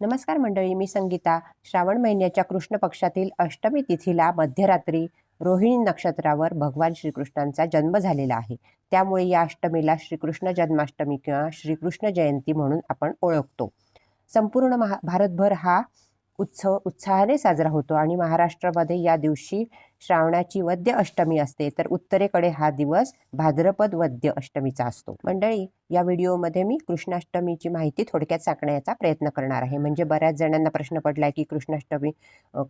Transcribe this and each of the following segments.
नमस्कार मंडळी मी संगीता. श्रावण महिन्याच्या कृष्ण पक्षातील अष्टमी तिथीला मध्यरात्री रोहिणी नक्षत्रावर भगवान श्रीकृष्णांचा जन्म झालेला आहे. त्यामुळे या अष्टमीला श्रीकृष्ण जन्माष्टमी किंवा श्रीकृष्ण जयंती म्हणून आपण ओळखतो. संपूर्ण महा भारतभर हा उत्सव उत्साहाने साजरा होतो आणि महाराष्ट्रामध्ये या दिवशी श्रावणाची वद्य अष्टमी असते तर उत्तरेकडे हा दिवस भाद्रपद वद्य अष्टमीचा असतो. मंडळी या व्हिडिओमध्ये मी कृष्णाष्टमीची माहिती थोडक्यात सांगण्याचा प्रयत्न करणार आहे. म्हणजे बऱ्याच जणांना प्रश्न पडला आहे की कृष्णाष्टमी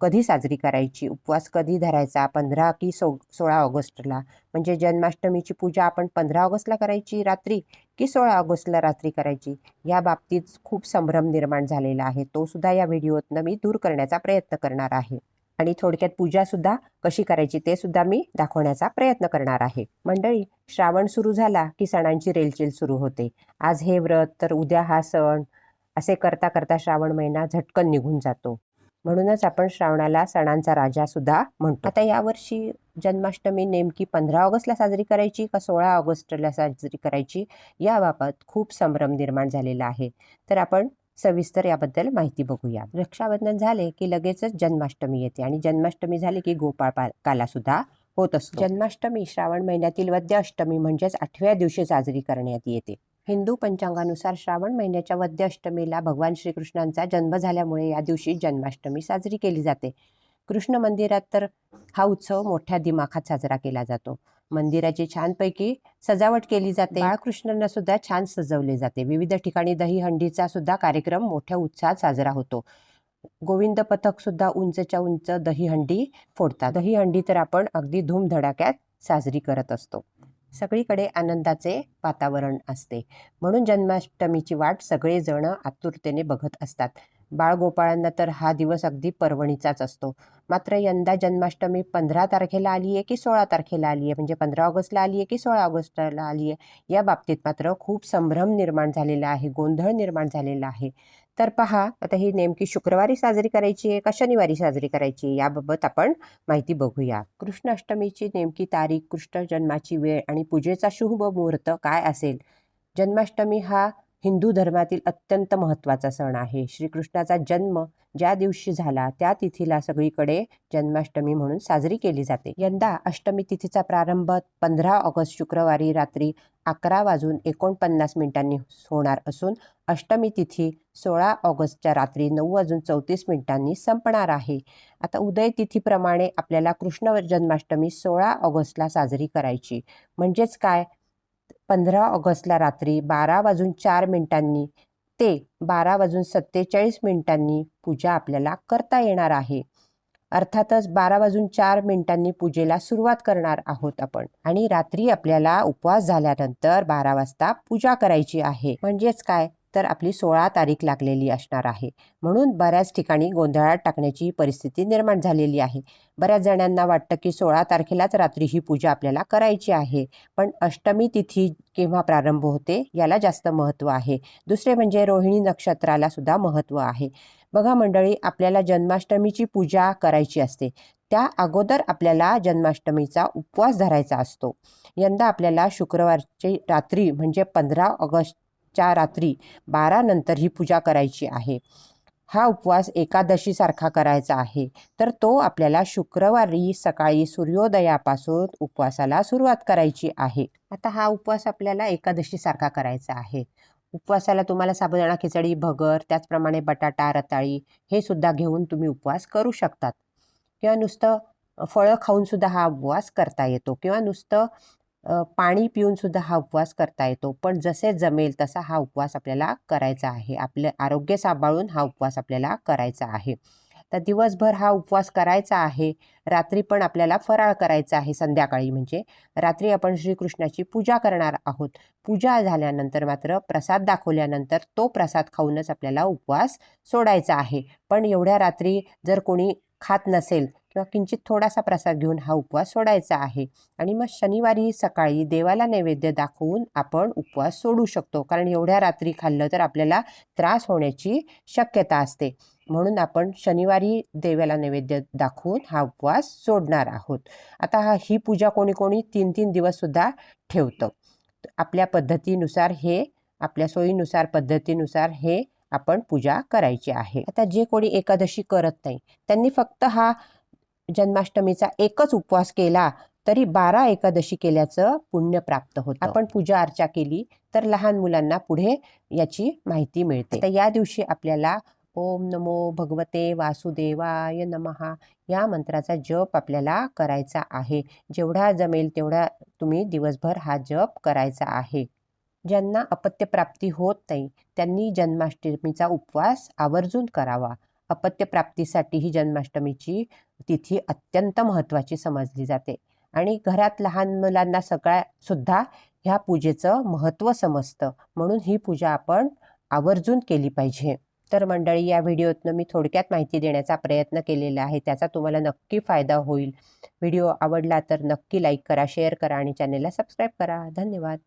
कधी साजरी करायची? उपवास कधी धरायचा? पंधरा की सो सोळा ऑगस्टला? म्हणजे जन्माष्टमीची पूजा आपण पंधरा ऑगस्टला करायची रात्री की सोळा ऑगस्टला रात्री करायची? या बाबतीत खूप संभ्रम निर्माण झालेला आहे. तो सुद्धा या व्हिडिओतनं मी दूर करण्याचा प्रयत्न करणार आहे. आणि थोडक्यात पूजासुद्धा कशी करायची ते सुद्धा मी दाखवण्याचा प्रयत्न करणार आहे. मंडळी श्रावण सुरू झाला की सणांची रेलचेल सुरू होते. आज हे व्रत तर उद्या हा सण असे करता करता श्रावण महिना झटकन निघून जातो. म्हणूनच आपण श्रावणाला सणांचा राजा सुद्धा म्हणतो. आता यावर्षी जन्माष्टमी नेमकी पंधरा ऑगस्टला साजरी करायची का सोळा ऑगस्टला साजरी करायची याबाबत खूप संभ्रम निर्माण झालेला आहे. तर आपण सविस्तर याबद्दल माहिती बघूया रक्षाबंधन झाले की लगेचच जन्माष्टमी येते आणि जन्माष्टमी झाली की गोपाळ पा- काला सुद्धा होत असतो. जन्माष्टमी श्रावण महिन्यातील वद्य अष्टमी म्हणजेच आठव्या दिवशी साजरी करण्यात येते. हिंदू पंचांगानुसार श्रावण महिन्याच्या वद्य अष्टमीला भगवान श्रीकृष्णांचा जन्म झाल्यामुळे या दिवशी जन्माष्टमी साजरी केली जाते. कृष्ण मंदिरात तर हा उत्सव मोठ्या दिमाखात साजरा केला जातो. मंदिराची छानपैकी सजावट केली जाते. बाळकृष्णांना सुद्धा छान सजवले जाते. विविध ठिकाणी दहीहंडीचा सुद्धा कार्यक्रम मोठ्या उत्साहात साजरा होतो. गोविंद पथक सुद्धा उंचच्या उंच दहीहंडी फोडतात. दहीहंडी तर आपण अगदी धूमधडाक्यात साजरी करत असतो. सगळीकडे आनंदाचे वातावरण असते. म्हणून जन्माष्टमीची वाट सगळेजण आतुरतेने बघत असतात. बाळगोपाळांना तर हा दिवस अगदी पर्वणीचाच असतो. मात्र यंदा जन्माष्टमी पंधरा तारखेला आली आहे की सोळा तारखेला आली आहे म्हणजे पंधरा ऑगस्टला आली आहे की सोळा ऑगस्टला आली आहे या बाबतीत मात्र खूप संभ्रम निर्माण झालेला आहे गोंधळ निर्माण झालेला आहे. तर पहा आता ही नेमकी शुक्रवारी साजरी करायची आहे का शनिवारी साजरी करायची आहे? याबाबत आपण माहिती बघूया. कृष्णाष्टमीची नेमकी तारीख कृष्ण जन्माची वेळ आणि पूजेचा शुभ मुहूर्त काय असेल? जन्माष्टमी हा हिंदू धर्मातील अत्यंत महत्त्वाचा सण आहे. श्रीकृष्णाचा जन्म ज्या दिवशी झाला त्या तिथीला सगळीकडे जन्माष्टमी म्हणून साजरी केली जाते. यंदा अष्टमी तिथीचा प्रारंभ पंधरा ऑगस्ट शुक्रवारी रात्री अकरा वाजून एकोणपन्नास मिनिटांनी होणार असून अष्टमी तिथी सोळा ऑगस्टच्या रात्री नऊ वाजून चौतीस मिनिटांनी संपणार आहे. आता उदय तिथीप्रमाणे आपल्याला कृष्ण जन्माष्टमी सोळा ऑगस्टला साजरी करायची. म्हणजेच काय? पंधरा ऑगस्टला रात्री बारा वाजून चार मिनिटांनी ते बारा वाजून सत्तेचाळीस मिनिटांनी पूजा आपल्याला करता येणार आहे. अर्थातच बारा वाजून चार मिनिटांनी पूजेला सुरुवात करणार आहोत आपण आणि रात्री आपल्याला उपवास झाल्यानंतर बारा वाजता पूजा करायची आहे. म्हणजेच काय? तर आपली सोळा तारीख लागलेली असणार आहे. म्हणून बऱ्याच ठिकाणी गोंधळात टाकण्याची परिस्थिती निर्माण झालेली आहे. बऱ्याच जणांना वाटतं की सोळा तारखेलाच रात्री ही पूजा आपल्याला करायची आहे. पण अष्टमी तिथी केव्हा प्रारंभ होते याला जास्त महत्त्व आहे. दुसरे म्हणजे रोहिणी नक्षत्राला सुद्धा महत्त्व आहे. बघा मंडळी आपल्याला जन्माष्टमीची पूजा करायची असते. त्या अगोदर आपल्याला जन्माष्टमीचा उपवास धरायचा असतो. यंदा आपल्याला शुक्रवारची रात्री म्हणजे पंधरा ऑगस्ट च्या रात्री बारानंतर ही पूजा करायची आहे. हा उपवास एकादशीसारखा करायचा आहे. तर तो आपल्याला शुक्रवारी सकाळी सूर्योदयापासून उपवासाला सुरुवात करायची आहे. आता हा उपवास आपल्याला एकादशीसारखा करायचा आहे. उपवासाला तुम्हाला साबुदाणा खिचडी भगर त्याचप्रमाणे बटाटा रताळी हे सुद्धा घेऊन तुम्ही उपवास करू शकतात. किंवा नुसतं फळं खाऊनसुद्धा हा उपवास करता येतो. किंवा नुसतं पाणी पिऊन सुद्धा हा उपवास करता येतो. पण जसे जमेल तसा हा उपवास आपल्याला करायचा आहे. आपले आरोग्य सांभाळून हा उपवास आपल्याला करायचा आहे. तर दिवसभर हा उपवास करायचा आहे. रात्री पण आपल्याला फराळ करायचा आहे संध्याकाळी. म्हणजे रात्री आपण श्रीकृष्णाची पूजा करणार आहोत. पूजा झाल्यानंतर मात्र प्रसाद दाखवल्यानंतर तो प्रसाद खाऊनच आपल्याला उपवास सोडायचा आहे. पण एवढ्या रात्री जर कोणी खात नसेल किंवा किंचित थोडासा प्रसाद घेऊन हा उपवास सोडायचा आहे. आणि मग शनिवारी सकाळी देवाला नैवेद्य दाखवून आपण उपवास सोडू शकतो. कारण एवढ्या रात्री खाल्लं तर आपल्याला त्रास होण्याची शक्यता असते. म्हणून आपण शनिवारी देवाला नैवेद्य दाखवून हा उपवास सोडणार आहोत. आता हा ही पूजा कोणी कोणी तीन तीन दिवससुद्धा ठेवतं. आपल्या पद्धतीनुसार हे आपल्या सोयीनुसार पद्धतीनुसार हे आपण पूजा करायची आहे. आता जे कोणी एकादशी करत नाही त्यांनी फक्त हा जन्माष्टमीचा एकच उपवास केला तरी बारा एकादशी केल्याचं पुण्य प्राप्त होतं. आपण पूजा अर्चा केली तर लहान मुलांना पुढे याची माहिती मिळते. तर या दिवशी आपल्याला ओम नमो भगवते वासुदेवाय नमहा या मंत्राचा जप आपल्याला करायचा आहे. जेवढा जमेल तेवढा तुम्ही दिवसभर हा जप करायचा आहे. ज्यांना अपत्यप्राप्ती होत नाही त्यांनी जन्माष्टमीचा उपवास आवर्जून करावा. अपत्यप्राप्तीसाठी ही जन्माष्टमीची तिथी अत्यंत महत्त्वाची समजली जाते आणि घरात लहान मुलांना सगळ्या सुद्धा ह्या पूजेचं महत्त्व समजतं. म्हणून ही पूजा आपण आवर्जून केली पाहिजे. तर मंडळी या व्हिडिओतनं मी थोडक्यात माहिती देण्याचा प्रयत्न केलेला आहे. त्याचा तुम्हाला नक्की फायदा होईल. व्हिडिओ आवडला तर नक्की लाईक करा शेअर करा आणि चॅनेलला सबस्क्राईब करा. धन्यवाद.